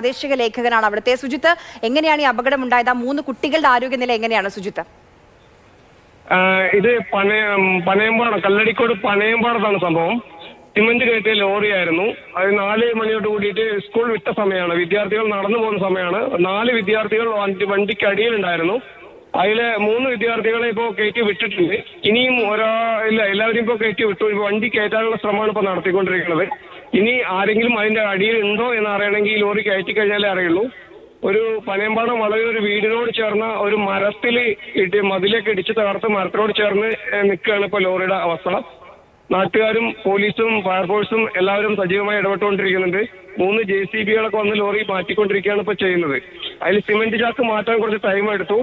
പ്രാദേശിക ലേഖകനാണ് അവിടുത്തെ. സുജിത്ത് എങ്ങനെയാണ് ഈ അപകടം ഉണ്ടായത് ആ മൂന്ന് കുട്ടികളുടെ ആരോഗ്യനില എങ്ങനെയാണ് സുജിത്ത്? ഇത് പനയ പനയമ്പാടം കല്ലടിക്കോട് പനയമ്പാടത്താണ് സംഭവം. സിമന്റ് കയറ്റിയ ലോറിയായിരുന്നു അത് നാല് മണിയോട് കൂടിയിട്ട് സ്കൂൾ വിട്ട സമയമാണ്. വിദ്യാർത്ഥികൾ നടന്നു പോകുന്ന സമയമാണ്. നാല് വിദ്യാർത്ഥികൾ വണ്ടി വണ്ടിക്ക് അടിയിലുണ്ടായിരുന്നു. അതിലെ മൂന്ന് വിദ്യാർത്ഥികളെ ഇപ്പോൾ കയറ്റി വിട്ടിട്ടുണ്ട്. ഇനിയും ഒരാ ഇല്ല എല്ലാവരും ഇപ്പോൾ കയറ്റി വിട്ടു. വണ്ടി കയറ്റാനുള്ള ശ്രമമാണ് ഇപ്പോൾ നടത്തിക്കൊണ്ടിരിക്കുന്നത്. ഇനി ആരെങ്കിലും അതിന്റെ അടിയിൽ ഉണ്ടോ എന്ന് അറിയണമെങ്കിൽ ഈ ലോറി കയറ്റി കഴിഞ്ഞാലേ അറിയുള്ളൂ. ഒരു പനയമ്പാടം വളരെ ഒരു വീടിനോട് ചേർന്ന ഒരു മരത്തിൽ ഇട്ട് മതിലേക്ക് ഇടിച്ച് തകർത്ത് മരത്തിനോട് ചേർന്ന് നിൽക്കുകയാണ് ഇപ്പോൾ ലോറിയുടെ അവസ്ഥ. നാട്ടുകാരും പോലീസും ഫയർഫോഴ്സും എല്ലാവരും സജീവമായി ഇടപെട്ടുകൊണ്ടിരിക്കുന്നുണ്ട്. മൂന്ന് ജെ സി ബികളൊക്കെ വന്ന് ലോറി മാറ്റിക്കൊണ്ടിരിക്കുകയാണ് ഇപ്പോൾ ചെയ്യുന്നത്. അതിൽ സിമെന്റ് ചാക്ക് മാറ്റാൻ കുറച്ച് ടൈം എടുത്തു.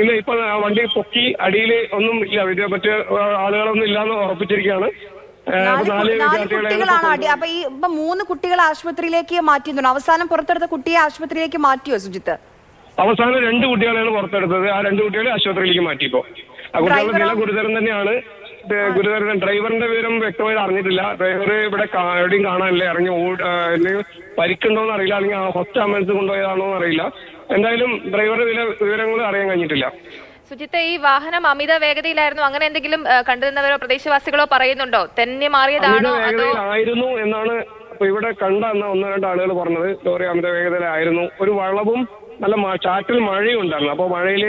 ഇല്ല ഇപ്പൊ വണ്ടി പൊക്കി അടിയിൽ ഒന്നും ഇല്ല. മറ്റേ ആളുകളൊന്നും ഇല്ലാന്ന് ഉറപ്പിച്ചിരിക്കുകയാണ്. നാല് കുട്ടികളാണ് അടി അപ്പൊ ഈ ഇപ്പൊ മൂന്ന് കുട്ടികളെ ആശുപത്രിയിലേക്ക് മാറ്റിയിരുന്നു അവസാനം പുറത്തെടുത്ത കുട്ടിയെ ആശുപത്രിയിലേക്ക് മാറ്റിയോ സുജിത്ത്? അവസാനം രണ്ട് കുട്ടികളെയാണ് പുറത്തെടുത്തത്. ആ രണ്ട് കുട്ടികളെ ആശുപത്രിയിലേക്ക് മാറ്റിപ്പോ ആ കുട്ടികളുടെ നില ഗുരുതരം തന്നെയാണ്. ഗുരുതരൻ ഗുരുതരം ഡ്രൈവറിന്റെ വിവരം വ്യക്തമായി അറിഞ്ഞിട്ടില്ല. ഡ്രൈവർ ഇവിടെ എവിടെയും കാണാനില്ല. ഇറങ്ങി പരിക്കുണ്ടോന്ന് അറിയില്ല. അല്ലെങ്കിൽ ഫസ്റ്റ് ആംബുലൻസ് കൊണ്ടുപോയതാണോ എന്ന് അറിയില്ല. എന്തായാലും ഡ്രൈവറുടെ വില വിവരങ്ങൾ അറിയാൻ കഴിഞ്ഞിട്ടില്ല. സുജിത്ത് ഈ വാഹനം അമിത വേഗതയിലായിരുന്നു. അങ്ങനെ എന്തെങ്കിലും കണ്ടുനിന്നവരോ പ്രദേശവാസികളോ പറയുന്നുണ്ടോ? തന്നെ മാറിയതാണോ? വേഗതയിലായിരുന്നു എന്നാണ് ഇപ്പൊ ഇവിടെ കണ്ട ഒന്നോ രണ്ട് ആളുകൾ പറഞ്ഞത്. ലോറി അമിത വേഗതയിലായിരുന്നു. ഒരു വളവും നല്ല ചാറ്റിൽ മഴയും ഉണ്ടായിരുന്നു. അപ്പോൾ മഴയിൽ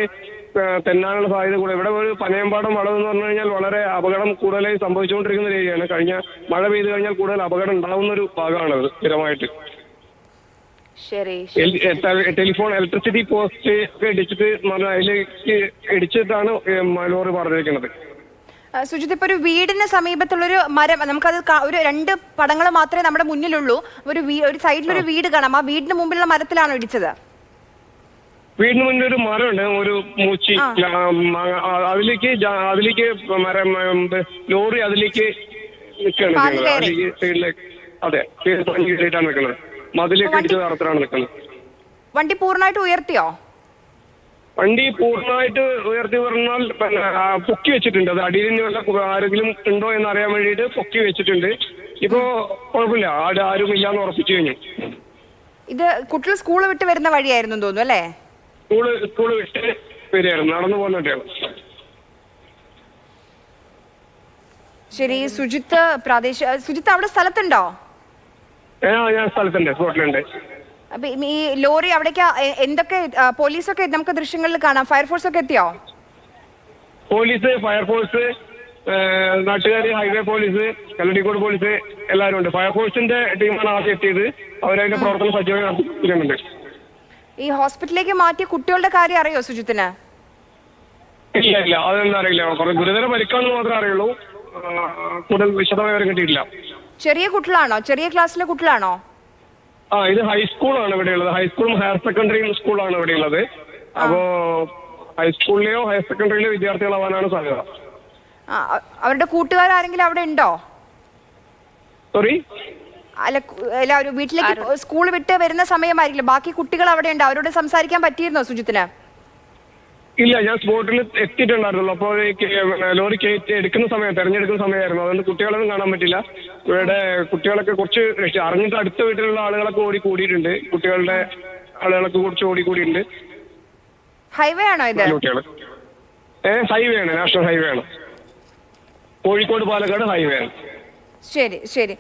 തെന്നാനുള്ള സാധ്യത കൂടെ ഇവിടെ ഒരു പനയമ്പാടം വളവ് എന്ന് പറഞ്ഞു കഴിഞ്ഞാൽ വളരെ അപകടം കൂടുതലായി സംഭവിച്ചുകൊണ്ടിരിക്കുന്ന ഒരു ഏരിയയാണ്. കഴിഞ്ഞ മഴ പെയ്തു കഴിഞ്ഞാൽ കൂടുതൽ അപകടം ഉണ്ടാവുന്ന ഒരു ഭാഗമാണത് സ്ഥിരമായിട്ട്. ടെലിഫോൺ ഇലക്ട്രിസിറ്റി പോസ്റ്റ് ഒക്കെ ഇടിച്ചിട്ട് അതിലേക്ക് ഇടിച്ചിട്ടാണ് ലോറി പറഞ്ഞിരിക്കുന്നത്. സുജിത് ഇപ്പൊ ഒരു വീടിന് സമീപത്തുള്ള ഒരു മരം നമുക്കത് ഒരു രണ്ട് പടങ്ങൾ മാത്രമേ നമ്മുടെ മുന്നിലുള്ളൂ. ഒരു ഒരു സൈഡിലൊരു വീട് കാണാം. ആ വീടിന് മുമ്പിലുള്ള മരത്തിലാണോ ഇടിച്ചത്? വീടിന് മുന്നിൽ ഒരു മരമുണ്ട് ഒരു മൂച്ചി അതിലേക്ക് അതിലേക്ക് മരം ലോറി അതിലേക്ക് നിൽക്കുകയാണ് അതെ പഞ്ഞി കയറിയിട്ടാണ് നിൽക്കുന്നത് മതിലേക്ക് വണ്ടി- ഇടിച്ച തരത്തിലാണ് നിൽക്കുന്നത് വണ്ടി പൂർണമായിട്ട് ഉയർത്തിയോ? വണ്ടി പൂർണമായിട്ട് ഉയർത്തി പറഞ്ഞാൽ പിന്നെ, പൊക്കി വെച്ചിട്ടുണ്ട്. അത് അടിയിൽ ഇനി വല്ല ആരെങ്കിലും ഉണ്ടോ എന്ന് അറിയാൻ വേണ്ടിട്ട് പൊക്കി വെച്ചിട്ടുണ്ട്. ഇപ്പോ കുഴപ്പമില്ല. ആടെ ആരും ഇല്ലാന്ന് ഉറപ്പിച്ചു കഴിഞ്ഞു. ഇത് കുട്ടികൾ സ്കൂൾ വിട്ട് വരുന്ന വഴിയായിരുന്നു തോന്നുന്നു അല്ലേ? സ്കൂൾ സ്കൂൾ വിട്ട് വരികയായിരുന്നു. നടന്നു പോകുന്ന ശരി സുജിത്ത് പ്രാദേശിക സുജിത്ത് അവിടെ സ്ഥലത്തുണ്ടോ? ഞാൻ സ്ഥലത്തുണ്ട് സ്പോട്ടിലുണ്ട്. അപ്പൊ ഈ- ലോറി അവിടേക്ക് എന്തൊക്കെ പോലീസൊക്കെ നമുക്ക് ദൃശ്യങ്ങളിൽ കാണാം. ഫയർഫോഴ്സ് ഒക്കെ എത്തിയോ? പോലീസ് ഫയർഫോഴ്സ് നാട്ടുകാർ ഹൈവേ പോലീസ് കല്ലടിക്കോട് പോലീസ് എല്ലാവരും ഉണ്ട്. ഫയർഫോഴ്സിന്റെ ടീമാണ് ആദ്യം എത്തിയത്. അവരതിന്റെ പ്രവർത്തനം സജീവമായി നടത്തിക്കുന്നുണ്ട് ഈ ഹോസ്പിറ്റലിലേക്ക് മാറ്റിയ കുട്ടികളുടെ കാര്യം അറിയോ സുജിത്തിന്? ഇല്ല ഇല്ല. അതൊന്നും അറിയില്ല. കുറെ ഗുരുതര പരിക്കാണെന്ന് മാത്രമേ അറിയുള്ളൂ. കൂടുതൽ വിശദമായ വിവരം കിട്ടിയിട്ടില്ല. ചെറിയ കുട്ടികളാണോ? ചെറിയ ക്ലാസ്സിലെ കുട്ടികളാണോ? ആ ഇത് ഹൈസ്കൂളാണ് ഇവിടെയുള്ളത്. ഹൈസ്കൂളും ഹയർ സെക്കൻഡറിയും സ്കൂളാണ് ഇവിടെയുള്ളത്. അപ്പോ ഹൈസ്കൂളിലെയോ ഹയർ സെക്കൻഡറിയിലെയോ വിദ്യാർത്ഥികളാവാനാണ് സാധ്യത. അവരുടെ കൂട്ടുകാരെങ്കിലും അവിടെ ഉണ്ടോ? സോറി അല്ല എല്ലാവരും അല്ല ഒരു വീട്ടിലേക്ക് സ്കൂൾ വിട്ട് വരുന്ന സമയമായിരിക്കില്ല? ബാക്കി കുട്ടികൾ അവിടെ ഉണ്ട്. അവരോട് സംസാരിക്കാൻ പറ്റിയിരുന്നോ സുജിത്തിന്? ഇല്ല ഞാൻ സ്പോട്ടിൽ എത്തിയിട്ടുണ്ടായിരുന്നുള്ളൂ അപ്പോൾ ലോറി കയറ്റി എടുക്കുന്ന സമയം തെരഞ്ഞെടുക്കുന്ന സമയമായിരുന്നു. അതുകൊണ്ട് കുട്ടികളൊന്നും കാണാൻ പറ്റില്ല. ഇവിടെ കുട്ടികളൊക്കെ കുറച്ച് അറിഞ്ഞിട്ട് അടുത്ത വീട്ടിലുള്ള ആളുകളൊക്കെ ഓടി കൂടിയിട്ടുണ്ട്. കുട്ടികളുടെ ആളുകളൊക്കെ കുറച്ച് ഓടി കൂടിയിട്ടുണ്ട്. ഹൈവേ ആണോ ഇത്? കുട്ടികൾ ഏഹ് ഹൈവേ ആണ് നാഷണൽ ഹൈവേ ആണ്. കോഴിക്കോട് പാലക്കാട് ഹൈവേ ആണ്. ശരി ശരി.